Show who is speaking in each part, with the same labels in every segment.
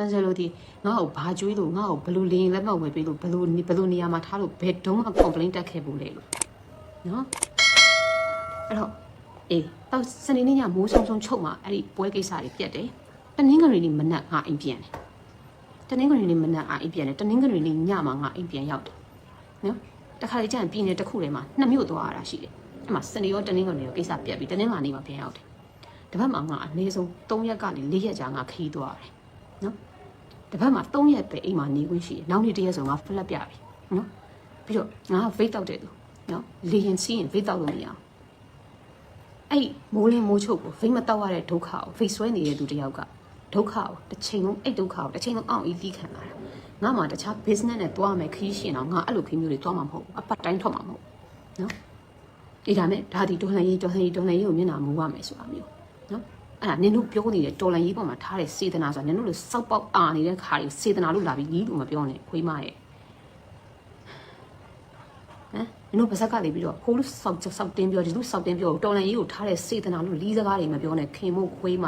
Speaker 1: တန်ဆယ်လို့ဒီငါ့ကိုဘာကျွေးလို့ငါ့ကိုဘယ်လိုလင်းလက်မောက်ဝယ်ပေးလို့ဘယ်လိုဘယ်လိုနေရာမှာထားလို့ဘယ်တုံးက complaint တက်ခဲ့ဘူးလေလို့နော်အဲ့တော့အေးတော့စနေနေ့ညမိုးဆုံဆုံချုပ်မှာအဲ့ဒီပွဲကိစ္စတွေပြတ်တယ်တနင်္ဂနွေနေ့မနက်ငါအိမ်ပြန်တယ်တနင်္ဂနွေနေ့မနက်ငါအိမ်ပြန်တယ်တနင်္ဂနွေနေ့ညမှာငါအိမ်ပြန်ရောက်တယ်နော်တခါလေကျရင်ပြည်နယ်တစ်ခုထဲမှာနှစ်မြို့သွားရတာရှိတယ်အဲ့မှာစနေရောတနင်္ဂနွေရောကိစ္စပြတ်ပြီးတနင်္လာနေ့မှာပြန်ရောက်တယ်တပတ်မှာငါအနည်းဆုံး3ရက်ကနေ4ရက်ကြာငါခီးသွားတယ်နော် တစ်ပတ်မှာ3ရက်ပဲအိမ်မှာနေခွင့်ရှိတယ်နောက်နေ့တစ်ရက်ဆိုငါ flat ပြပြီနော်ပြီးတော့ငါ vape တောက်တဲ့သူနော်လေရင်စီးရင် vape တောက်လို့မရအောင်အဲ့မိုးလင်းမိုးချုပ်ကို vape မတောက်ရတဲ့ဒုက္ခကို vape ဆွဲနေတဲ့သူတယောက်ကဒုက္ခကိုတစ်ချိန်လုံးအဲ့ဒုက္ခကိုတစ်ချိန်လုံးအောင်အီးတီးခံလာတာငါမှတခြား business နဲ့တွားမယ်ခီးရှင်တော့ငါအဲ့လိုခီးမျိုးတွေတွားမှာမဟုတ်ဘူးအပတ်တိုင်းထွက်မှာမဟုတ်ဘူးနော်ဒီဒါနဲ့ဒါဒီတော်လှန်ရေးတော်လှန်ရေးတော်လှန်ရေးကိုမျက်နှာမူရမယ်ဆိုတာမျိုးနော် အဲ့ဒါနင်တို့ပြောနေတဲ့တော်လန်ရေးပေါ်မှာထားတဲ့စေတနာဆိုတာနင်တို့လိုစောက်ပေါက်အာနေတဲ့ခါတွေစေတနာလို့လာပြီးကြီးလို့မပြောနဲ့ခွေးမရဲ့ဟမ်နင်တို့ပါဇက်ကလေးပြီးတော့ဟိုလူစောက်စောက်တင်းပြောဒီလူစောက်တင်းပြောတော်လန်ရေးကိုထားတဲ့စေတနာလို့လီးစကားတွေမပြောနဲ့ခင်မို့ခွေးမ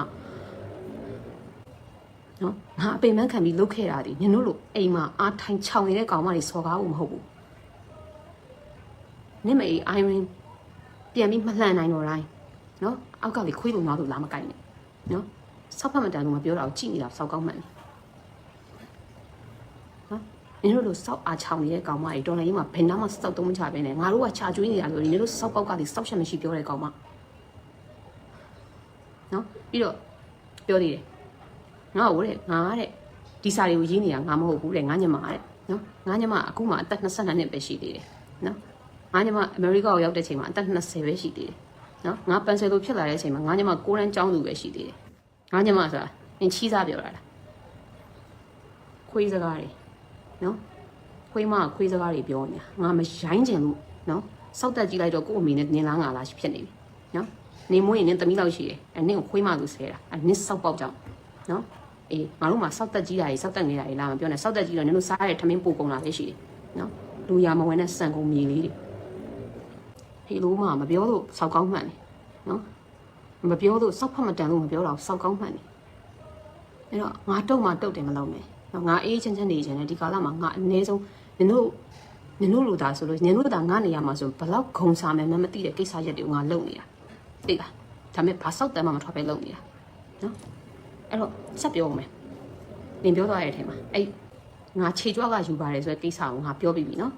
Speaker 1: နော်ငါအပိမ်မခံပြီးလုတ်ခဲ့တာဒီနင်တို့လိုအိမ်မှာအားထိုင်ချောင်နေတဲ့ကောင်မတွေစော်ကားဖို့မဟုတ်ဘူးနင်မအေးအိုင်ရင်ပြန်ပြီးမလှန်နိုင်တော့တိုင်းနော်အောက်ကလေခွေးပုံနောက်လို့လာမကိုက်နဲ့ နော်ဆောက်ဖက်မတန်လို့မပြောတာကိုကြည့်နေတာစောက်ကောင်းမှန်တယ်နော်နင်တို့လိုစောက်အားချောင်နေတဲ့ကောင်မတွေတော်လည်းရင်မှာဘယ်နှမစောက်သုံးမချပဲနဲ့ငါတို့ကခြာကျွေးနေတာဆိုရင်နင်တို့စောက်ကောက်ကလေစောက်ချက်မရှိပြောတဲ့ကောင်မနော်ပြီးတော့ပြောသေးတယ်ငါ့ကိုတဲ့ငါတဲ့ဒီစာတွေကိုရေးနေတာငါမဟုတ်ဘူးတဲ့ငါညမတဲ့နော်ငါညမအခုမှအသက်22နှစ်ပဲရှိသေးတယ်နော်ငါညမအမေရိကကိုရောက်တဲ့ချိန်မှာအသက်20ပဲရှိသေးတယ် နော်ငါပန်ဆယ်လိုဖြစ်လာတဲ့အချိန်မှာငါညမကိုရန်ကျောင်းသူပဲရှိသေးတယ်ငါညမဆိုတာအင်းချီးစားပြောတာလားခွေးစကားတွေနော်ခွေးမကခွေးစကားတွေပြောနေတာငါမရိုင်းကျင်လို့နော်စောက်တက်ကြည့်လိုက်တော့ကို့အမေနဲ့နင်လားငါလားဖြစ်နေပြီနော်နေမွေးရင်နင်သမီးလောက်ရှိတယ်အဲနင်ကိုခွေးမသူဆဲတာအဲနင်စောက်ပေါက်ကြောင်နော်အေးငါတို့မှာစောက်တက်ကြီးတာကြီးစောက်တက်နေတာကြီးလားမပြောနဲ့စောက်တက်ကြီးတော့နင်တို့စားရတဲ့ထမင်းပို့ကုန်လာပဲရှိတယ်နော်လူရမဝင်တဲ့စံကုန်မြေလေးတွေ ဟေလိုမှမပြောလို့စောက်ကောင်းမှန်တယ်နော်မပြောလို့စောက်ဖက်မတန်လို့မပြောတော့စောက်ကောင်းမှန်တယ်အဲ့တော့ငါတုတ်မှတုတ်တယ်မလုပ်နဲ့နော်ငါအေးချမ်းချမ်းနေချင်တယ်ဒီကာလမှာငါအနည်းဆုံးနင်တို့နင်တို့လိုသားဆိုလို့နင်တို့သားငါနေရမှာဆိုဘလောက်ဂုံစားမယ်မမသိတဲ့ကိစ္စရက်တွေကိုငါလုပ်နေတာသိလားဒါပေမဲ့ဘာစောက်တမ်းမှမထွက်ပဲလုပ်နေတာနော်အဲ့တော့ဆက်ပြောမယ်နင်ပြောသွားတဲ့အထက်မှာအဲ့ငါခြေကြွားကယူပါတယ်ဆိုတဲ့ကိစ္စကိုငါပြောပြီးပြီနော်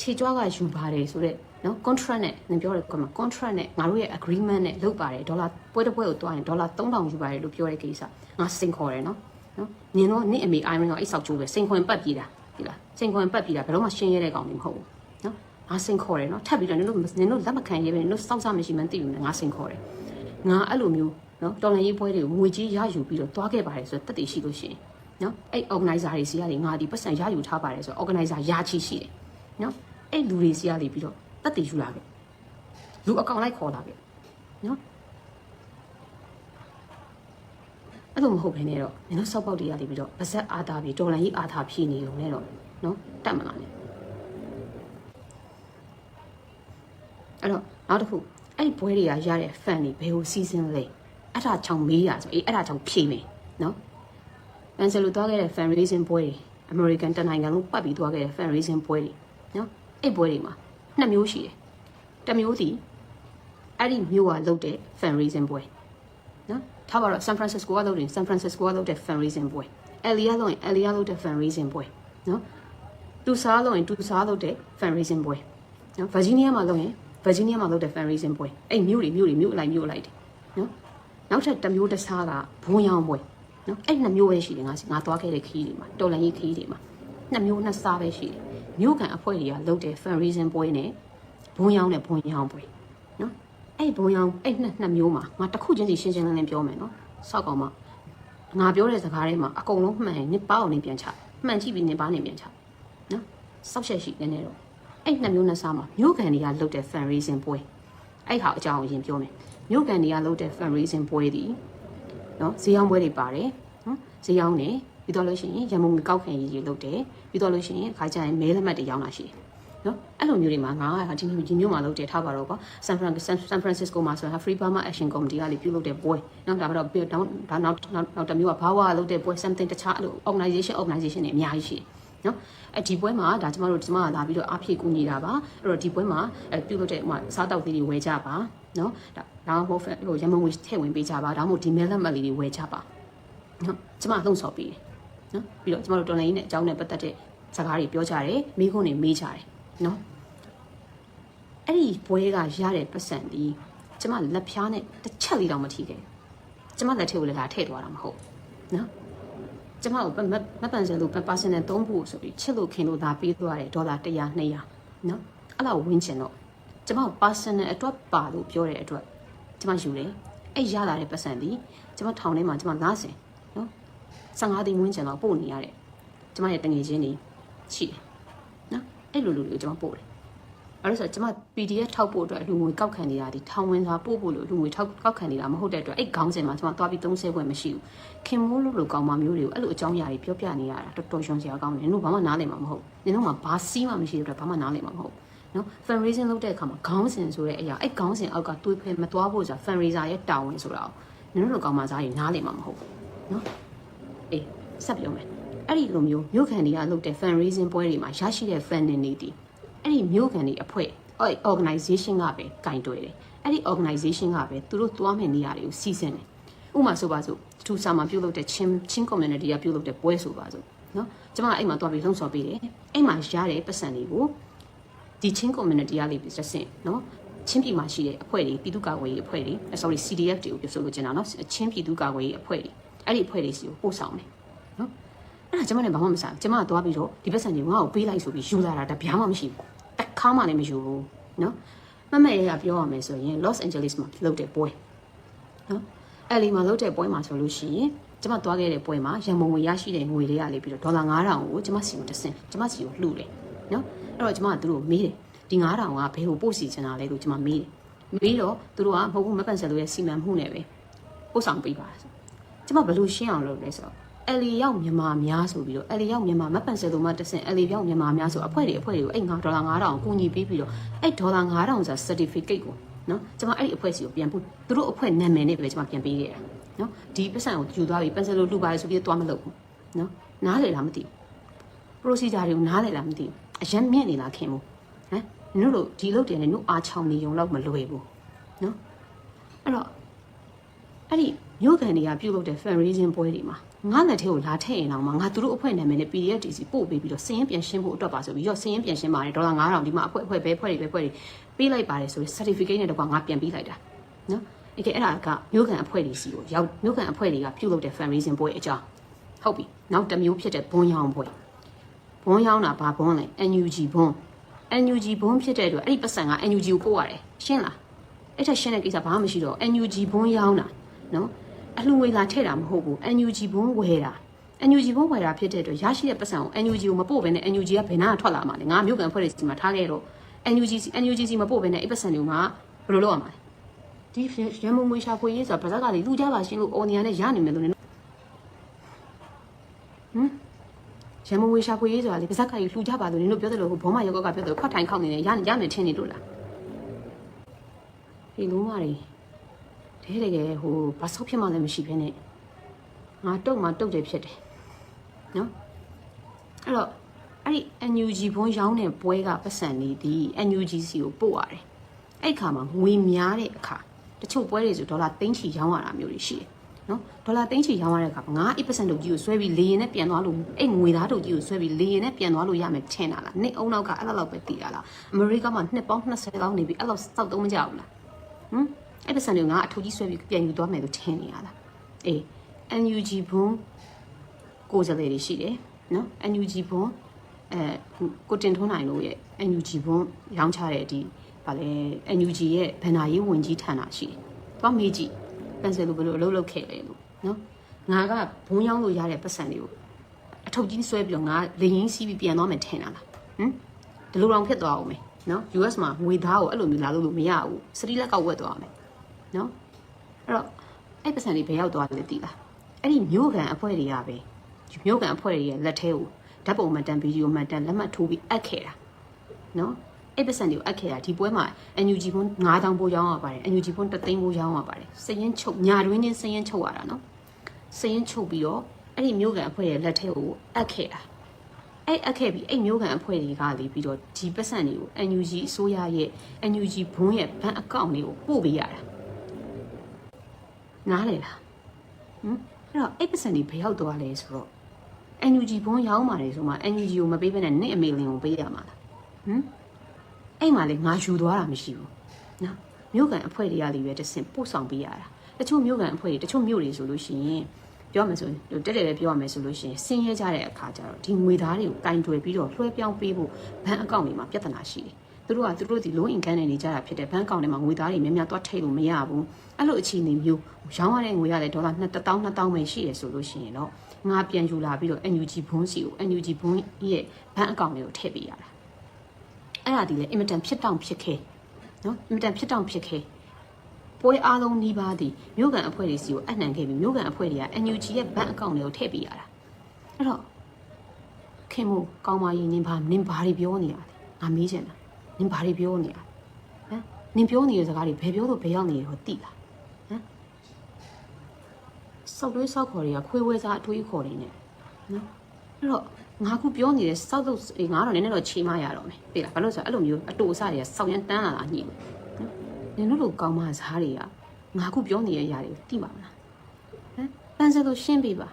Speaker 1: ခြေကြွားကယူပါတယ်ဆိုတော့ နော် contract နဲ့နင်ပြောတယ်ကွာ contract နဲ့ငါတို့ရဲ့ agreement နဲ့လုပ်ပါတယ်ဒေါ်လာပွဲတစ်ပွဲကိုတွားရင်ဒေါ်လာ3000ယူပါတယ်လို့ပြောတဲ့ကိစ္စငါစင်ခေါ်တယ်နော်နော်နင်တော့နင့်အမေ iron ကအိတ်ဆောက်ကျိုးပဲစင်ခွင်ပတ်ပြေးတာဒီလားစင်ခွင်ပတ်ပြေးတာဘယ်တော့မှရှင်းရတဲ့ကောင်မျိုးမဟုတ်ဘူးနော်ငါစင်ခေါ်တယ်နော်ထပ်ပြီးတော့နင်တို့နင်တို့လက်မခံရဲပဲနင်တို့စောက်စားမရှိမှန်းသိဘူးငါစင်ခေါ်တယ်ငါအဲ့လိုမျိုးနော်တော်လန်ရေးပွဲတွေကိုငွေကြီးရယူပြီးတော့တွားခဲ့ပါတယ်ဆိုတော့တက်တည်ရှိလို့ရှိရင်နော်အဲ့ organizer တွေစီကနေငါဒီပတ်စံရယူထားပါတယ်ဆိုတော့ organizer ရာချီရှိတယ်နော်အဲ့လူတွေစီကနေပြီးတော့ တက်တည်ယူလာခဲ့လူအကောင်လိုက်ခေါ်လာခဲ့နော်အဲ့လိုမဟုတ်ဘဲနဲ့တော့မင်းတို့စောက်ပေါက်တွေရနေပြီးတော့ဗဇက်အာသာပြီးတော်လန်ကြီးအာသာဖြည့်နေုံနဲ့တော့နော်တတ်မလားနဲ့အဲ့တော့နောက်တစ်ခုအဲ့ဒီဘွဲတွေကရတဲ့ fan တွေဘယ်ကိုစီစဉ်လဲအဲ့ဒါချောင်မေးရဆိုအေးအဲ့ဒါချောင်ဖြည့်မယ်နော်ပန်ဆယ်လိုသွားခဲ့တဲ့ fan raising ဘွဲတွေ American တနိုင်ငံလုံးပတ်ပြီးသွားခဲ့တဲ့ fan raising ဘွဲတွေနော်အဲ့ဘွဲတွေမှာ နှစ်မျိုးရှိတယ်တစ်မျိုးစီအဲ့ဒီမျိုးကလုပ်တဲ့ fan raising ဘွဲနော်ထားပါတော့ San Francisco ကလုပ်တယ် San Francisco ကလုပ်တဲ့ fan raising ဘွဲ LA ကလုပ်ရင် LA ကလုပ်တဲ့ fan raising ဘွဲနော်တူစားလုပ်ရင်တူစားလုပ်တဲ့ fan raising ဘွဲနော် Virginia မှာလုပ်ရင် Virginia မှာလုပ်တဲ့ fan raising ဘွဲအဲ့မျိုးတွေမျိုးတွေမျိုးအလိုက်မျိုးအလိုက်တယ်နော်နောက်ထပ်တစ်မျိုးတစ်စားကဘုံရောင်ဘွဲနော်အဲ့နှစ်မျိုးပဲရှိတယ်ငါငါသွားခဲ့တဲ့ခီးတွေမှာတော်လန်ကြီးခီးတွေမှာနှစ်မျိုးနှစ်စားပဲရှိတယ် မြို့ကန်အဖွဲ့တွေကလုပ်တဲ့ fan raising ပွဲနဲ့ဘုံရောင်နဲ့ဘုံရောင်ပွဲနော်အဲ့ဘုံရောင်အဲ့နှစ်နှစ်မျိုးမှာငါတစ်ခုချင်းစီရှင်းရှင်းလင်းလင်းပြောမယ်နော်စောက်ကောင်မငါပြောတဲ့စကားတွေမှာအကုန်လုံးမှန်ရင်နစ်ပါအောင်နေပြန်ချမှန်ကြည့်ပြီးနစ်ပါနေပြန်ချနော်စောက်ချက်ရှိနေနေတော့အဲ့နှစ်မျိုးနှစ်စားမှာမြို့ကန်တွေကလုပ်တဲ့ fan raising ပွဲအဲ့ဟာအကြောင်းအရင်ပြောမယ်မြို့ကန်တွေကလုပ်တဲ့ fan raising ပွဲဒီနော်ဈေးရောင်းပွဲတွေပါတယ်နော်ဈေးရောင်းနေပြီးတော့လို့ရှိရင်ရန်ကုန်ကောက်ခံရေးတွေလုပ်တယ် ပြီးတော့လို့ရှိရင်အခါကျရင်မဲလက်မှတ်တွေရောင်းတာရှိတယ်နော်အဲ့လိုမျိုးတွေမှာငါကဒီမျိုးဒီမျိုးမှာလုပ်တယ်ထားပါတော့ကွာဆန်ဖရန်ဆန်ဖရန်စစ္စကိုမှာဆိုရင် Free Burma Action Committee ကလေပြုလုပ်တဲ့ပွဲနော်ဒါကတော့ဒါဒါနောက်နောက်တစ်မျိုးကဘာဝလုပ်တဲ့ပွဲ something တခြားအဲ့လို organization organization တွေအများကြီးရှိတယ်နော်အဲ့ဒီပွဲမှာဒါကျမတို့ကျမကလာပြီးတော့အားဖြည့်ကူညီတာပါအဲ့တော့ဒီပွဲမှာအဲပြုလုပ်တဲ့ဟိုစားတောက်လေးတွေဝယ်ကြပါနော်ဒါဒါမှမဟုတ်ဟိုရမန်ငွေထည့်ဝင်ပေးကြပါဒါမှမဟုတ်ဒီမဲလက်မှတ်လေးတွေဝယ်ကြပါနော်ကျမလှုံ့ဆော်ပေးတယ် နော်ပြီးတော့ကျမတို့တော်လိုင်းနဲ့အကြောင်းနဲ့ပတ်သက်တဲ့စကားတွေပြောကြတယ်မိခွန်းတွေမေးကြတယ်နော်အဲ့ဒီပွဲကရတဲ့ပတ်စံဒီကျမလက်ဖျားနဲ့တစ်ချက်လေးတော့မထိခဲ့ကျမလက်ထဲကိုလည်းလာထည့်သွားတာမဟုတ်နော်ကျမကိုမပန်စင်လို့ personal သုံးဖို့ဆိုပြီးချစ်လို့ခင်လို့ဒါပေးသွားတယ်ဒေါ်လာ100 200နော်အဲ့လောက်ဝင်းချင်တော့ကျမကို personal အတွက်ပါလို့ပြောတဲ့အတွက်ကျမယူတယ်အဲ့ရလာတဲ့ပတ်စံဒီကျမထောင်ထဲမှာကျမလားစင်နော် 15သိန်းဝင်းချင်တော့ပို့နေရတဲ့ကျမရဲ့တငယ်ချင်းတွေရှိတယ်နော်အဲ့လိုလိုတွေကိုကျမပို့တယ်အဲ့ဒါဆိုကျမ PDF ထောက်ဖို့အတွက်လူငွေကောက်ခံနေတာဒီထောင်ဝင်စွာပို့ဖို့လို့လူငွေထောက်ကောက်ခံနေတာမဟုတ်တဲ့အတွက်အဲ့ခေါင်းစဉ်မှာကျမသွားပြီး30ခွင့်မရှိဘူးခင်မိုးလို့လို့ကောင်းမမျိုးတွေကိုအဲ့လိုအကြောင်းအရာတွေပြောပြနေရတာတော်တော်ရှုံစရာကောင်းတယ်နင်တို့ဘာမှနားလည်မှာမဟုတ်နင်တို့မှာဘာစီးမှမရှိတဲ့အတွက်ဘာမှနားလည်မှာမဟုတ်နော် fundraising လုပ်တဲ့အခါမှာခေါင်းစဉ်ဆိုတဲ့အရာအဲ့ခေါင်းစဉ်အောက်ကတွေးဖဲမသွားဖို့ဆိုတာ fundraiser ရဲ့တာဝန်ဆိုတာနင်တို့လိုကောင်းမှစားရင်နားလည်မှာမဟုတ်ဘူးနော် အေးဆက်ပြောမယ်အဲ့ဒီလိုမျိုးမြို့ခံတွေကလုပ်တဲ့ fundraising ပွဲတွေမှာရရှိတဲ့ funding တွေဒီအဲ့ဒီမြို့ခံတွေအဖွဲ့အဲ့ organization ကပဲကင်တွယ်တယ်အဲ့ဒီ organization ကပဲသူတို့သွားမယ့်နေရာတွေကိုစီစဉ်တယ်ဥပမာဆိုပါစို့ထူဆာမှာပြုတ်လုပ်တဲ့ချင်းချင်း community ကပြုတ်လုပ်တဲ့ပွဲဆိုပါစို့နော်ကျွန်မအဲ့မှာသွားပြီးလှုံ့ဆော်ပေးတယ်အဲ့မှာရတဲ့ပတ်စံတွေကိုဒီချင်း community ကလေးပြီးစင်နော်ချင်းပြည်မှာရှိတဲ့အဖွဲ့တွေပြည်သူ့ကာကွယ်ရေးအဖွဲ့တွေ sorry CDF တွေကိုပြောဆိုလို့ကျင်တာနော်ချင်းပြည်သူ့ကာကွယ်ရေးအဖွဲ့တွေ အဲ့ဒီအဖွဲ့တွေစီကိုပို့ဆောင်တယ်နော်အဲ့ဒါကျွန်မလည်းဘာမှမစားကျွန်မကသွားပြီးတော့ဒီပတ်စံတွေငါ့ကိုပေးလိုက်ဆိုပြီးယူလာတာတပြားမှမရှိဘူးတစ်ခါမှလည်းမယူဘူးနော်မမရဲ့ကပြောရမယ်ဆိုရင် Los Angeles မှာလုပ်တဲ့ပွဲနော်အဲ့လီမှာလုပ်တဲ့ပွဲမှာဆိုလို့ရှိရင်ကျမသွားခဲ့တဲ့ပွဲမှာရန်မုံငွေရရှိတဲ့ငွေတွေကလေပြီးတော့ဒေါ်လာ9000ကိုကျမစီကိုတစ်ဆင့်ကျမစီကိုလှူတယ်နော်အဲ့တော့ကျမကသူတို့မေးတယ်ဒီ9000ကဘယ်ကိုပို့စီချင်တာလဲလို့ကျမမေးတယ်မေးတော့သူတို့ကမဟုတ်ဘူးမပန်ဆယ်လို့ရဲ့စီမံမှုနဲ့ပဲပို့ဆောင်ပေးပါဆို ကျမဘယ်လိုရှင်းအောင်လုပ်လဲဆိုတော့အလီရောက်မြန်မာများဆိုပြီးတော့အလီရောက်မြန်မာမပန်ဆယ်လို့မတဆင်အလီရောက်မြန်မာများဆိုအဖွဲ့တွေအဖွဲ့တွေကိုအဲ့9ဒေါ်လာ9000ကိုညီပေးပြီးတော့အဲ့ဒေါ်လာ9000ဆို certificate ကိုနော်ကျမအဲ့ဒီအဖွဲ့စီကိုပြန်ပို့သူတို့အဖွဲ့နာမည်နဲ့ပဲကျမပြန်ပေးခဲ့တာနော်ဒီပတ်စံကိုယူသွားပြီးပန်ဆယ်လို့လှူပါတယ်ဆိုပြီးတော့မလုပ်ဘူးနော်နားလေလားမသိဘူး procedure တွေကိုနားလေလားမသိဘူးအရင်မြင့်နေလားခင်ဘူးဟမ်နင်တို့ဒီလုပ်တယ်နဲ့နုအားချောင်းနေုံတော့မလွယ်ဘူးနော်အဲ့တော့အဲ့ဒီ မြို့ကန်တွေကပြုတ်လုပ်တဲ့ fundraising ပွဲတွေမှာငါလက်ထဲကိုလာထည့်ရင်တော့မှငါသူတို့အဖွဲ့နာမည်နဲ့ PDF DC ပို့ပေးပြီးတော့စည်ရင်ပြန်ရှင်းဖို့အတွက်ပါဆိုပြီးတော့စည်ရင်ပြန်ရှင်းပါတယ်ဒေါ်လာ9000ဒီမှာအဖွဲ့အဖွဲ့ပဲဖွဲ့တွေပဲဖွဲ့တွေပေးလိုက်ပါတယ်ဆိုပြီး certificate နဲ့တော့ငါပြန်ပေးလိုက်တာနော်အဲ့ကဲအဲ့ဒါကမြို့ကန်အဖွဲ့တွေစီကိုရောက်မြို့ကန်အဖွဲ့တွေကပြုတ်လုပ်တဲ့ fundraising ပွဲအကြောင်းဟုတ်ပြီနောက်တစ်မျိုးဖြစ်တဲ့ဘွန်းရောင်းပွဲဘွန်းရောင်းတာဘာဘွန်းလဲ NUG ဘွန်း NUG ဘုံဖြစ်တဲ့အတွက်အဲ့ဒီပတ်စံက NUG ကိုပို့ရတယ်ရှင်းလားအဲ့ထက်ရှင်းတဲ့ကိစ္စဘာမှမရှိတော့ NUG ဘုံရောင်းတာနော် အလှငွေလာထည့်တာမဟုတ်ဘူး NUG ဘုံဝယ်တာ NUG ဘုံဝယ်တာဖြစ်တဲ့အတွက်ရရှိတဲ့ပတ်စံကို NUG ကိုမပို့ဘဲနဲ့ NUG ကဘယ်နာကထွက်လာမှာလဲငါမြို့ကန်ဖွဲ့တဲ့စီမှာထားခဲ့တော့ NUG NUG စီမပို့ဘဲနဲ့အဲ့ပတ်စံတွေကိုငါဘယ်လိုလုပ်ရမှာလဲဒီရန်မုံငွေရှာဖွေရေးဆိုတာဗဇက်ကလေလူကြပါရှင်းလို့အော်နီယာနဲ့ရနိုင်မယ်လို့နေဟမ်ရန်မဝေရှာဖွေရေးဆိုတာလေပါဇက်ကကြီးလှူကြပါလို့နင်တို့ပြောတယ်လို့ဘောမယောက်ကပြောတယ်ခွတ်ထိုင်ခောက်နေတယ်ရရမယ်ထင်နေလို့လားဒီလုံးမတွေ တဲတကယ်ဟိုဘာဆောက်ဖြစ်မှလည်းမရှိဘဲနဲ့ငါတုတ်မှတုတ်တယ်ဖြစ်တယ်နော်အဲ့တော့အဲ့ဒီ NUG ဘုံရောင်းတဲ့ပွဲကပတ်စံနေသည် NUG စီကိုပို့ရတယ်အဲ့ခါမှာငွေများတဲ့အခါတချို့ပွဲတွေဆိုဒေါ်လာသိန်းချီရောင်းရတာမျိုးတွေရှိတယ်နော်ဒေါ်လာသိန်းချီရောင်းရတဲ့အခါငါ8%တုတ်ကြီးကိုဆွဲပြီးလေရင်နဲ့ပြန်သွားလို့အဲ့ငွေသားတုတ်ကြီးကိုဆွဲပြီးလေရင်နဲ့ပြန်သွားလို့ရမယ်ထင်တာလားနှစ်အုံနောက်ကအဲ့လောက်ပဲတည်တာလားအမေရိကမှာနှစ်ပေါင်း20လောက်နေပြီအဲ့လောက်စောက်သုံးမကြဘူးလားဟမ် အဲ့ပတ်စံတွေငါအထူကြီးဆွဲပြီးပြန်ယူသွားမယ်လို့ထင်နေရလားအေး NUG ဘုံကိုယ်စားလှယ်တွေရှိတယ်နော် NUG ဘုံအဲကိုတင်ထွန်းနိုင်လို့ရဲ့ NUG ဘုံရောင်းချတဲ့ဒီဗာလဲ NUG ရဲ့ဗန္နာရေးဝန်ကြီးဌာနရှိတယ်။သွားမေးကြည့်ပန်ဆယ်လိုဘယ်လိုအလုပ်လုပ်ခဲ့လဲလို့နော်။ငါကဘုံရောင်းလို့ရတဲ့ပတ်စံတွေကိုအထုပ်ကြီးဆွဲပြီးတော့ငါလေရင်စီးပြီးပြန်သွားမယ်ထင်တာလား။ဟမ်ဒီလိုတော့ဖြစ်သွားအောင်မယ်နော် US မှာငွေသားကိုအဲ့လိုမျိုးလာလို့လို့မရဘူး။စတိလက်ကဝက်သွားမယ် နော်။အဲ့တော့အဲ့ပတ်စံတွေဘယ်ရောက်သွားလဲသိလား။အဲ့ဒီမြို့ကန်အဖွဲ့တွေကပဲမြို့ကန်အဖွဲ့တွေရဲ့လက်ထဲကိုဓာတ်ပုံမှတ်တမ်းဗီဒီယိုမှတ်တမ်းလက်မှတ်ထိုးပြီးအပ်ခဲ့တာနော်အဲ့ပတ်စံတွေကိုအပ်ခဲ့တာဒီပွဲမှာ NUG ဘုန်း9000ပိုးရောင်းရပါတယ် NUG ဘုန်း3သိန်းပိုးရောင်းရပါတယ်စရင်ချုပ်ညာတွင်းချင်းစရင်ချုပ်ရတာနော်စရင်ချုပ်ပြီးတော့အဲ့ဒီမျိုးကန်အဖွဲ့ရဲ့လက်ထဲကိုအပ်ခဲ့တာအဲ့အပ်ခဲ့ပြီးအဲ့မျိုးကန်အဖွဲ့တွေကလေပြီးတော့ဒီပတ်စံတွေကို NUG အစိုးရရဲ့ NUG ဘုန်းရဲ့ဘဏ်အကောင့်တွေကိုပို့ပေးရတာ နားလေလားဟမ်အဲ့တော့အဲ့ပတ်စံတွေဘယ်ရောက်သွားလဲဆိုတော့ NUG ဘုန်းရောင်းပါတယ်ဆိုမှ NUG ကိုမပေးဘဲနဲ့နင့်အမေလင်ကိုပေးရမှာလားဟမ်အဲ့မှာလေငါယူသွားတာမရှိဘူးနော်မြို့ကန်အဖွဲ့တွေကလည်းပဲတဆင့်ပို့ဆောင်ပေးရတာတချို့မြို့ကန်အဖွဲ့တွေတချို့မြို့တွေဆိုလို့ရှိရင်ပြောမယ်ဆိုရင်တက်တယ်လည်းပြောရမယ်ဆိုလို့ရှိရင်ဆင်းရဲကြတဲ့အခါကျတော့ဒီငွေသားတွေကိုကင်တွယ်ပြီးတော့လွှဲပြောင်းပေးဖို့ဘဏ်အကောင့်တွေမှာပြဿနာရှိတယ် သူတို့ကသူတို့ဒီ low income နဲ့နေကြတာဖြစ်တဲ့ဘဏ်အကောင့်တွေမှာငွေသားတွေများများသွားထိတ်လို့မရဘူးအဲ့လိုအခြေအနေမျိုးရောင်းရတဲ့ငွေရတဲ့ဒေါ်လာ2000 2000ပဲရှိတယ်ဆိုလို့ရှိရင်တော့ငါပြန်ယူလာပြီးတော့ NUG ဘုန်းစီကို NUG ဘုန်းရဲ့ဘဏ်အကောင့်တွေကိုထည့်ပေးရတာအဲ့ဒါဒီလေအင်မတန်ဖြစ်တောင်ဖြစ်ခဲနော်အင်မတန်ဖြစ်တောင်ဖြစ်ခဲပွဲအားလုံးနှီးပါးသည်မြို့ကန်အဖွဲ့တွေစီကိုအနှံခဲ့ပြီးမြို့ကန်အဖွဲ့တွေက NUG ရဲ့ဘဏ်အကောင့်တွေကိုထည့်ပေးရတာအဲ့တော့ခင်မို့ကောင်းပါရင်နင်ဘာနင်ဘာတွေပြောနေရလဲငါမေးချင်တာ နင်ဘာတွေပြောနေရလဲဟမ်နင်ပြောနေတဲ့စကားတွေဘယ်ပြောလို့ဘယ်ရောက်နေရဟောတိလားဟမ်စောက်တွေးစောက်ခေါ်တွေကခွေးဝဲစားအထွေးခေါ်တွေနဲ့နော်အဲ့တော့ငါခုပြောနေတဲ့စောက်တော့ငါတော့နည်းနည်းတော့ချိန်မရတော့မယ်သိလားဘာလို့ဆိုတော့အဲ့လိုမျိုးအတူအဆတွေကစောက်ရန်တန်းလာတာညှိလို့နင်တို့လိုကောင်းမစားတွေကငါခုပြောနေတဲ့အရာတွေကိုသိပါမလားဟမ်ပန်းစလို့ရှင်းပြပါ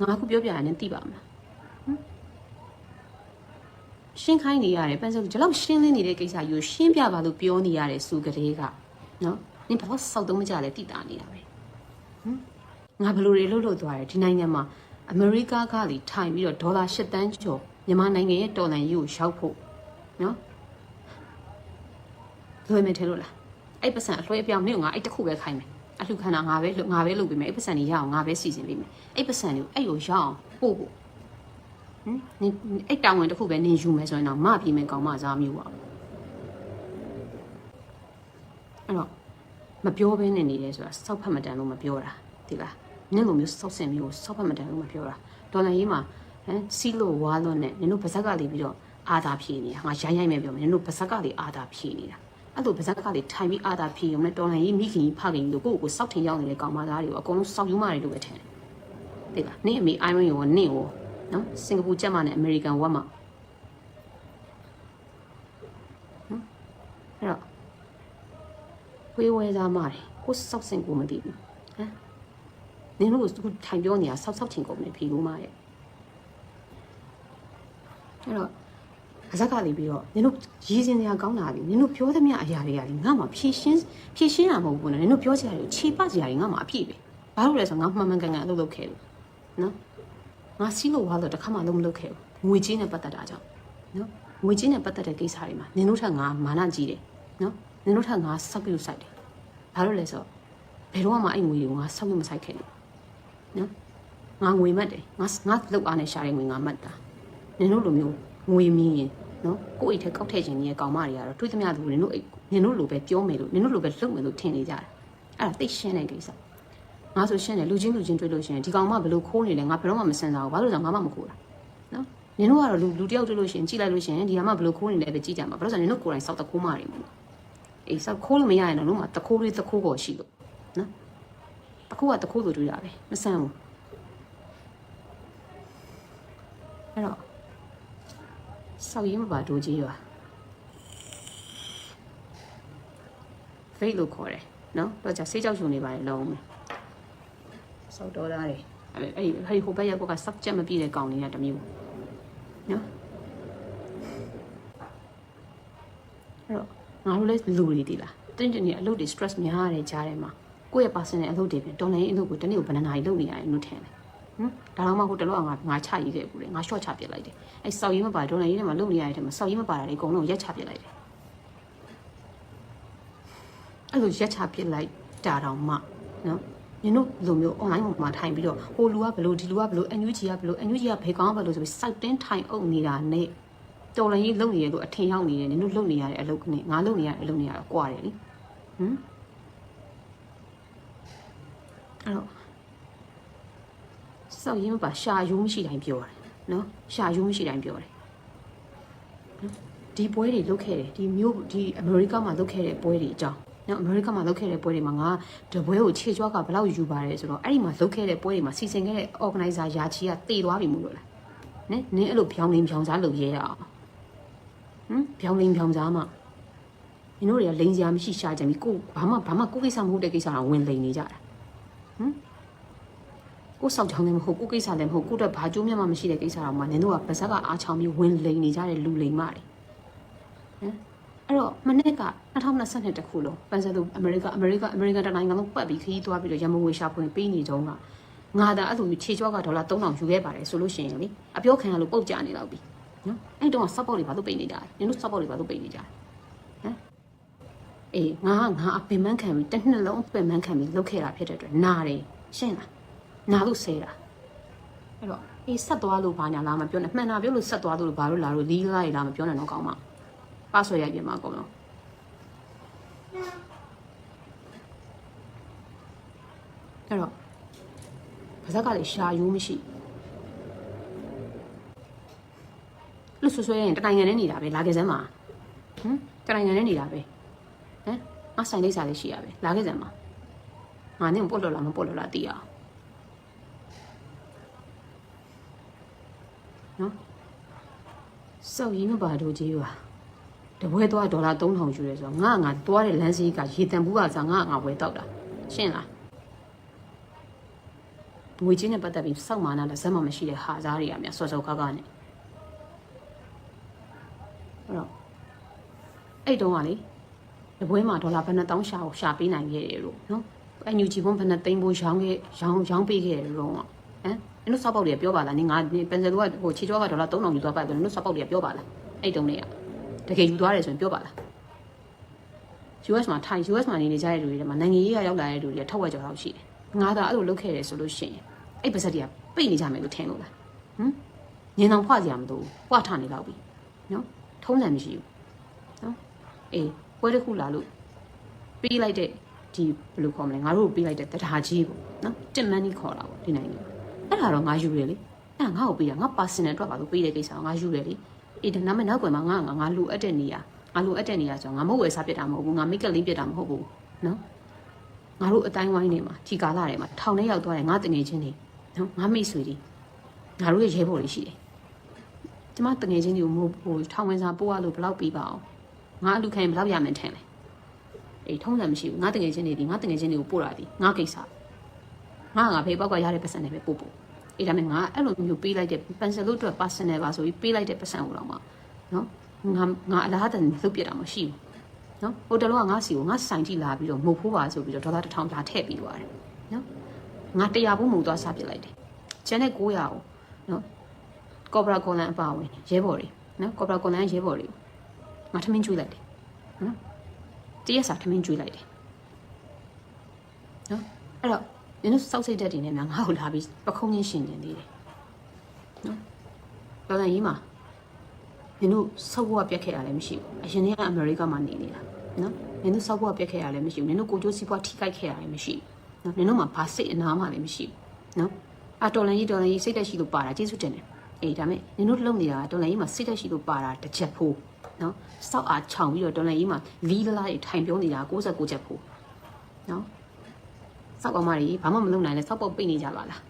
Speaker 1: ငါခုပြောပြရရင်သိပါမလား ရှင်းခိုင်းနေရတယ်ပန်းစလို့ဒီလောက်ရှင်းလင်းနေတဲ့ကိစ္စယူရှင်းပြပါလို့ပြောနေရတယ်စူကလေးကနော်နင်ဘာလို့စောက်တော့မကြလဲတိတာနေတာပဲဟမ်ငါဘယ်လိုတွေလှုပ်လှုပ်သွားတယ်ဒီနိုင်ငံမှာအမေရိကကလေထိုင်ပြီးတော့ဒေါ်လာ၈တန်းကျော်မြန်မာနိုင်ငံရဲ့တော်လန်ကြီးကိုရောက်ဖို့နော်လွယ်မယ်ထဲလို့လားအဲ့ပတ်စံအလွှဲအပြောင်းနေငါအဲ့တစ်ခုပဲခိုင်းမယ်အလှခန္ဓာငါပဲငါပဲလုပ်ပေးမယ်အဲ့ပတ်စံကြီးရအောင်ငါပဲစီစဉ်ပေးမယ်အဲ့ပတ်စံကိုအဲ့ကိုရအောင်ပို့ဖို့ ဟင်နင်အဲ့တောင်းဝင်တစ်ခုပဲနင်ယူမယ်ဆိုရင်တော့မပြေမယ်ကောင်းမစားမျိုးပါအဲ့တော့မပြောဘဲနဲ့နေတယ်ဆိုတာစောက်ဖက်မတန်လို့မပြောတာဒီလားနင်လိုမျိုးစောက်စင်မျိုးစောက်ဖက်မတန်လို့မပြောတာဒေါ်လာရေးမှာဟမ်စီလို့ဝါလို့နဲ့နင်တို့ပါဇက်ကလေးပြီးတော့အာသာဖြေနေတာငါရိုင်းရိုင်းပဲပြောမယ်နင်တို့ပါဇက်ကလေးအာသာဖြေနေတာအဲ့လိုပါဇက်ကလေးထိုင်ပြီးအာသာဖြေရုံနဲ့တော်လန်ရေးမိခင်ကြီးဖခင်ကြီးတို့ကိုယ့်ကိုယ်စောက်ထင်ရောက်နေတဲ့ကောင်မသားတွေကိုအကုန်လုံးစောက်ယူမတွေလို့ပဲထင်တယ်သိလားနင့်အမေအိုင်ရွန်ရောနင့်ရော နော်စင်ကာပူကျက်မနဲ့အမေရိကန်ဝက်မအဲ့တော့ဝေးဝဲသားမတွေကိုစောက်စင်ကိုမသိဘူးဟမ်နင်တို့ကထိုင်ပြောနေတာစောက်စောက်ချင်ကုန်နေဖီလို့မရဲ့အဲ့တော့အဇက်ကလေးပြီးတော့နင်တို့ရေးစင်စရာကောင်းတာလေနင်တို့ပြောသမျှအရာတွေကလေငါမှဖြည့်ရှင်းဖြည့်ရှင်းရမဟုတ်ဘူးနော်နင်တို့ပြောစရာတွေခြေပစရာတွေငါမှအပြည့်ပဲဘာလို့လဲဆိုတော့ငါမှန်မှန်ကန်ကန်အလုပ်လုပ်ခဲ့လို့နော် ငါစီးလို့ဝါလို့တခါမှလုံးမလုပ်ခဲ့ဘူးငွေကြီးနဲ့ပတ်သက်တာကြောင့်နော်ငွေကြီးနဲ့ပတ်သက်တဲ့ကိစ္စတွေမှာနင်တို့ထက်ငါမာနကြီးတယ်နော်နင်တို့ထက်ငါစောက်ပြုတ်ဆိုင်တယ်ဘာလို့လဲဆိုတော့ဘယ်တော့မှအဲ့ငွေတွေကိုငါစောက်ပြုတ်မဆိုင်ခဲ့ဘူးနော်ငါငွေမှတ်တယ်ငါငါလောက်အားနဲ့ရှာတဲ့ငွေငါမှတ်တာနင်တို့လိုမျိုးငွေမြင်ရင်နော်ကိုယ့်အိတ်ထဲကောက်ထည့်ခြင်းကြီးကောင်မတွေကတော့တွေးသမျှသူနင်တို့အိတ်နင်တို့လိုပဲပြောမယ်လို့နင်တို့လိုပဲလုပ်မယ်လို့ထင်နေကြတယ်အဲ့ဒါသိရှင်းတဲ့ကိစ္စ ငါဆိုရှင်းတယ်လူချင်းလူချင်းတွေ့လို့ရှင်းဒီကောင်မဘယ်လိုခိုးနေလဲငါဘယ်တော့မှမစင်စားဘူးဘာလို့လဲငါမှမခိုးတာနော်နင်တို့ကတော့လူလူတယောက်တွေ့လို့ရှင်းကြည့်လိုက်လို့ရှင်းဒီကောင်မဘယ်လိုခိုးနေလဲပဲကြည့်ကြမှာဘာလို့ဆိုနင်တို့ကိုယ်တိုင်စောက်တခိုးမတွေမို့အေးစောက်ခိုးလို့မရရင်တော့လုံးဝတခိုးလေးတခိုးပေါ်ရှိလို့နော်တခိုးကတခိုးဆိုတွေ့တာပဲမဆန်းဘူးအဲ့တော့ဆောက်ရင်မပါဒိုးကြီးရွာဖိတ်လို့ခေါ်တယ်နော်တော့じゃဆေးကြောက်ချုံနေပါလေလုံးမယ် ဆောက်တော်သားတယ်အဲ့အဲ့ဟိဟိုဘက်ရက်ဘက်ကစောက်ချက်မပြည့်တဲ့ကောင်လေးကတမျိုးနော်အဲ့တော့ငါတို့လည်းလူတွေဒီလားတင်းတင်းနေအလုပ်တွေ stress များတဲ့ကြားထဲမှာကိုယ့်ရဲ့ personal အလုပ်တွေပြင်တော်လိုင်းအလုပ်ကိုတနေ့ကိုဘယ်နှနာရီလုပ်နေရတယ်လို့ထင်တယ်ဟမ်ဒါတော့မှဟိုတလောကငါငါချရေးခဲ့ဘူးလေငါ short ချပြစ်လိုက်တယ်အဲစောက်ရင်းမပါဒေါ်လာရင်းထဲမှာလုံနေရတဲ့ထဲမှာစောက်ရင်းမပါတာလေအကုန်လုံးရက်ချပြစ်လိုက်တယ်အဲ့လိုရက်ချပြစ်လိုက်တာတော့မှနော် ညတို့လိုမျိုး online ပေါ်မှာထိုင်ပြီးတော့ဟိုလူကဘလို့ဒီလူကဘလို့ NUG ကဘလို့ NUG ကဘယ်ကောင်းဘလို့ဆိုပြီးစိုက်တင်းထိုင်အုပ်နေတာနဲ့တော်လည်းကြီးလုံနေရလို့အထင်ရောက်နေတယ်ညတို့လုံနေရတဲ့အလုပ်နဲ့ငါလုံနေရတဲ့အလုပ်နဲ့ကတော့ကွာတယ်လေဟမ်အဲ့တော့စောက်ရင်းမပါရှာယုံးမရှိတိုင်းပြောတယ်နော်ရှာယုံးမရှိတိုင်းပြောတယ်နော်ဒီပွဲတွေလုပ်ခဲ့တယ်ဒီမျိုးဒီအမေရိကမှာလုပ်ခဲ့တဲ့ပွဲတွေအကြောင်း နော်အမေရိကမှာလုပ်ခဲ့တဲ့ပွဲတွေမှာငါတပွဲကိုခြေကြွားကဘယ်လောက်ယူပါတယ်ဆိုတော့အဲ့ဒီမှာလုပ်ခဲ့တဲ့ပွဲတွေမှာစီစဉ်ခဲ့တဲ့ organizer ယာချီကတည်သွားပြီမို့လို့လားနင်နင်အဲ့လိုဖြောင်းလင်းဖြောင်းစားလုပ်ရဲရအောင်ဟမ်ဖြောင်းလင်းဖြောင်းစားမှနင်တို့တွေကလိန်စရာမရှိရှာကြပြီကိုဘာမှဘာမှကိုကိစ္စမဟုတ်တဲ့ကိစ္စတော့ဝင်လိန်နေကြတာဟမ်ကိုစောက်ချောင်းလည်းမဟုတ်ကိုကိစ္စလည်းမဟုတ်ကိုတော့ဘာကြိုးမြတ်မှမရှိတဲ့ကိစ္စတော့မှနင်တို့ကပါဇက်ကအားချောင်းပြီးဝင်လိန်နေကြတဲ့လူလိန်မတွေ အဲ့တော့မနေ့က2022တခုလုံးပန်ဆယ်လိုအမေရိကအမေရိကအမေရိကန်တနိုင်ငံလုံးပတ်ပြီးခရီးသွားပြီးတော့ရမငွေရှာဖွင့်ပေးနေကြုံကငါသာအဲ့လိုမျိုးခြေချောကဒေါ်လာ3000ယူခဲ့ပါတယ်ဆိုလို့ရှိရင်လေအပြောခံရလို့ပုတ်ကြနေတော့ပြီနော်အဲ့တော့ support တွေဘာလို့ပေးနေကြလဲနင်တို့ support တွေဘာလို့ပေးနေကြလဲဟမ်အေးငါငါအပင်မခံပြီးတစ်နှစ်လုံးပင်မခံပြီးလုပ်ခဲ့တာဖြစ်တဲ့အတွက်နာတယ်ရှင်းလားနာလို့ဆဲတာအဲ့တော့အေးဆက်သွားလို့ဘာညာလားမပြောနဲ့မှန်တာပြောလို့ဆက်သွားလို့ဘာလို့လာလို့လီးလာရလားမပြောနဲ့တော့ကောင်းပါ ပါဆွဲရိုက်ပြင်မှာအကုန်လုံးအဲ့တော့ပါဇက်ကလည်းရှာယူမရှိလို့ဆွဆွဲရင်တနိုင်ငံနဲ့နေတာပဲလာခဲ့စမ်းမှာဟမ်တနိုင်ငံနဲ့နေတာပဲဟမ်အဆိုင်လိပ်စာလေးရှိရပဲလာခဲ့စမ်းမှာငါနဲ့ပုတ်လို့လားမပုတ်လို့လားသိရအောင်နော်စောက်ရင်းမပါတို့ကြီးပါ တပွဲသွားဒေါ်လာ3000ယူရဲဆိုတော့ငါငါသွားတဲ့လမ်းစည်းကရေတံဘူးကစားငါငါဝယ်တော့တာရှင်းလားငွေချင်းနဲ့ပတ်သက်ပြီးစောက်မာနာလက်စက်မှမရှိတဲ့ဟာစားတွေကများစောစောကားကားနဲ့အဲ့တော့အဲ့တုန်းကလေတပွဲမှာဒေါ်လာဘယ်နှတောင်းရှာကိုရှာပေးနိုင်ခဲ့တယ်လို့နော်အန်ယူဂျီဘုံဘယ်နှသိန်းဖို့ရောင်းခဲ့ရောင်းရောင်းပေးခဲ့တယ်လို့တော့ဟမ်အဲ့လိုစောက်ပေါက်တွေကပြောပါလားနင်ငါပန်ဆယ်တို့ကဟိုခြေကျော်ကဒေါ်လာ3000ယူသွားပါပြီနင်တို့စောက်ပေါက်တွေကပြောပါလားအဲ့တုန်းတွေက တကယ်ယူသွားတယ်ဆိုရင်ပြောပါလား US မှာထိုင် US မှာနေနေကြတဲ့လူတွေထဲမှာနိုင်ငံရေးရရောက်လာတဲ့လူတွေကထောက်ဝက်ကြော်လောက်ရှိတယ်။ငါသာအဲ့လိုလုပ်ခဲ့တယ်ဆိုလို့ရှိရင်အဲ့ပါစက်တွေကပိတ်နေကြမယ်လို့ထင်လို့လား။ဟမ်ညင်အောင်ဖွာကြရမလို့ပွားထနေတော့ပြီ။နော်ထုံးစံမရှိဘူး။နော်အေးပွဲတစ်ခုလာလို့ပေးလိုက်တဲ့ဒီဘယ်လိုခေါ်မလဲငါတို့ပေးလိုက်တဲ့တရားကြီးပေါ့နော်တင်မန်ကြီးခေါ်တာပေါ့ဒီနိုင်ငံအဲ့ဒါတော့ငါယူရလေအဲ့ဒါငါ့ကိုပေးတာငါ personal အတွက်ပါလို့ပေးတဲ့ကိစ္စငါယူရလေ အေးဒါနာမည်နောက်ကွယ်မှာငါငါလိုအပ်တဲ့နေရာငါလိုအပ်တဲ့နေရာဆိုတော့ငါမဟုတ်ဝယ်စားပြစ်တာမဟုတ်ဘူးငါ make up လေးပြစ်တာမဟုတ်ဘူးနော်ငါတို့အတိုင်းဝိုင်းနေမှာဒီကာလာတွေမှာထောင်ထဲရောက်သွားတယ်ငါတငယ်ချင်းတွေနော်ငါမိတ်ဆွေတွေငါတို့ရဲ့ရဲဘော်တွေရှိတယ်ကျမတငယ်ချင်းတွေကိုမို့ဟိုထောင်ဝင်စာပို့ရလို့ဘယ်လောက်ပြီးပါအောင်ငါအလူခံဘယ်လောက်ရမယ်ထင်လဲအေးထုံးစံမရှိဘူးငါတငယ်ချင်းတွေဒီငါတငယ်ချင်းတွေကိုပို့တာဒီငါကိစ္စငါငါဖေးပေါက်ကရတဲ့ပတ်စံတွေပဲပို့ပို့ အေးဒါပေမဲ့ငါအဲ့လိုမျိုးပေးလိုက်တဲ့ pencil လို့အတွက် personal ပါဆိုပြီးပေးလိုက်တဲ့ပတ်စံကိုတော့မှနော်ငါငါအလားတန်လုတ်ပြတာမရှိဘူးနော်ဟိုတလောကငါစီကိုငါဆိုင်ကြည့်လာပြီးတော့မုတ်ဖိုးပါဆိုပြီးတော့ဒေါ်လာတစ်ထောင်လာထည့်ပြီးသွားတယ်နော်ငါတရားဘူးမုံသွားစားပစ်လိုက်တယ်ကျန်တဲ့900ကိုနော်ကော်ဘရာကွန်လန်အပါဝင်ရဲဘော်တွေနော်ကော်ဘရာကွန်လန်ရဲဘော်တွေငါထမင်းကျွေးလိုက်တယ်နော်တရက်စာထမင်းကျွေးလိုက်တယ်နော်အဲ့တော့ နင်တို့စောက်စိတ်တက်တွေနဲ့များငါ့ကိုလာပြီးပခုံးချင်းရှင်နေသေးတယ်နော်တော်တယ်ကြီးမှာနင်တို့ဆောက်ဖို့ကပြက်ခဲ့ရလည်းမရှိဘူးအရင်ကအမေရိကမှာနေနေတာနော်နင်တို့ဆောက်ဖို့ကပြက်ခဲ့ရလည်းမရှိဘူးနင်တို့ကိုကျိုးစီးပွားထိခိုက်ခဲ့ရလည်းမရှိဘူးနော်နင်တို့မှာဘာစိတ်အနာမှလည်းမရှိဘူးနော်အတော်လန်ကြီးတော်လန်ကြီးစိတ်တက်ရှိလို့ပါတာကျေးဇူးတင်တယ်အေးဒါမဲ့နင်တို့လုံနေတာကတော်လန်ကြီးမှာစိတ်တက်ရှိလို့ပါတာတစ်ချက်ဖိုးနော်စောက်အားခြောင်ပြီးတော့တော်လန်ကြီးမှာလီးလာတွေထိုင်ပြောနေတာ69ချက်ဖိုးနော် စောက်ကောင်မကြီးဘာမှမလုပ်နိုင်လဲစောက်ပုတ်ပိတ်နေကြပါလား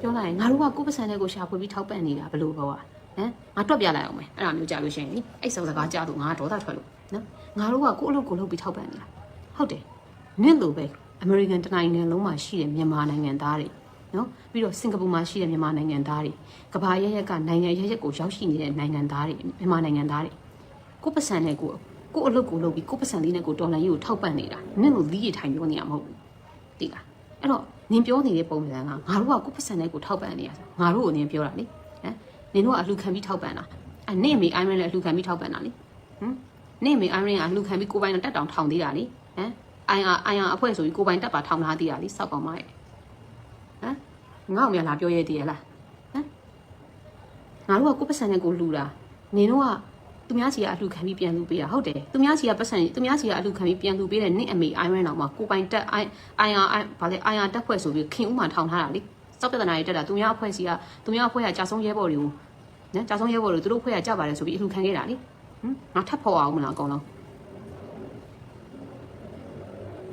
Speaker 1: ပြောလိုက်ရင်ငါတို့ကကိုယ်ပစံတဲ့ကိုရှာဖွေပြီးထောက်ပံ့နေတာဘလို့ဘောอ่ะဟမ်ငါတွက်ပြလိုက်အောင်မယ်အဲ့ဒါမျိုးကြာလို့ရှိရင်လေအဲ့ဆောစကားကြားလို့ငါဒေါသထွက်လို့နော်ငါတို့ကကိုယ့်အလုပ်ကိုလုပ်ပြီးထောက်ပံ့နေတာဟုတ်တယ်နင့်လိုပဲအမေရိကန်တနိုင်ငံလုံးမှာရှိတဲ့မြန်မာနိုင်ငံသားတွေနော်ပြီးတော့စင်ကာပူမှာရှိတဲ့မြန်မာနိုင်ငံသားတွေကဘာရရက်ကနိုင်ငံရရက်ကိုရောက်ရှိနေတဲ့နိုင်ငံသားတွေမြန်မာနိုင်ငံသားတွေကိုယ်ပစံတဲ့ကို ကိုယ့်အလုပ်ကိုလုပ်ပြီးကိုယ်ပစံလေးနဲ့ကိုဒေါ်လာကြီးကိုထောက်ပံ့နေတာနင့်လိုလီးရထိုင်ပြောနေရမဟုတ်ဘူးတိလားအဲ့တော့နင်ပြောနေတဲ့ပုံစံကငါတို့ကကိုယ်ပတ်စံနဲ့ကိုထောက်ပံ့နေရဆိုငါတို့ကိုနင်ပြောတာလေဟမ်နင်တို့ကအလှခံပြီးထောက်ပံ့တာအဲ့နင့်အမေအိုင်းရင်းလည်းအလှခံပြီးထောက်ပံ့တာလေဟမ်နင့်အမေအိုင်းရင်းကအလှခံပြီးကိုပိုင်တက်တောင်ထောင်သေးတာလေဟမ်အိုင်အာအိုင်အာအဖွဲ့ဆိုပြီးကိုပိုင်တက်ပါထောင်ထားသေးတာလေစောက်ကောင်မရဲ့ဟမ်ငါ့ကိုမြန်လာပြောရသေးရလားဟမ်ငါတို့ကကိုယ်ပတ်စံနဲ့ကိုလှူတာနင်တို့က သူများစီကအလှခံပြီးပြန်လူပေးတာဟုတ်တယ်သူများစီကပတ်စံသူများစီကအလှခံပြီးပြန်လူပေးတဲ့နင့်အမေအိုင်းရင်းတော်မှာကိုပိုင်တက်အိုင်အိုင်အာအိုင်ဗာလေအိုင်အာတက်ဖွဲ့ဆိုပြီးခင်ဦးမှာထောင်ထားတာလေစောက်ပြဿနာတွေတက်တာသူများအဖွဲ့စီကသူများအဖွဲ့ကကြာဆုံးရဲဘော်တွေကိုနော်ကြာဆုံးရဲဘော်တို့သူတို့ဖွဲ့ရကြပါတယ်ဆိုပြီးအလှခံခဲ့တာလေဟမ်ငါထပ်ဖော်အောင်မလားအကောင်လုံး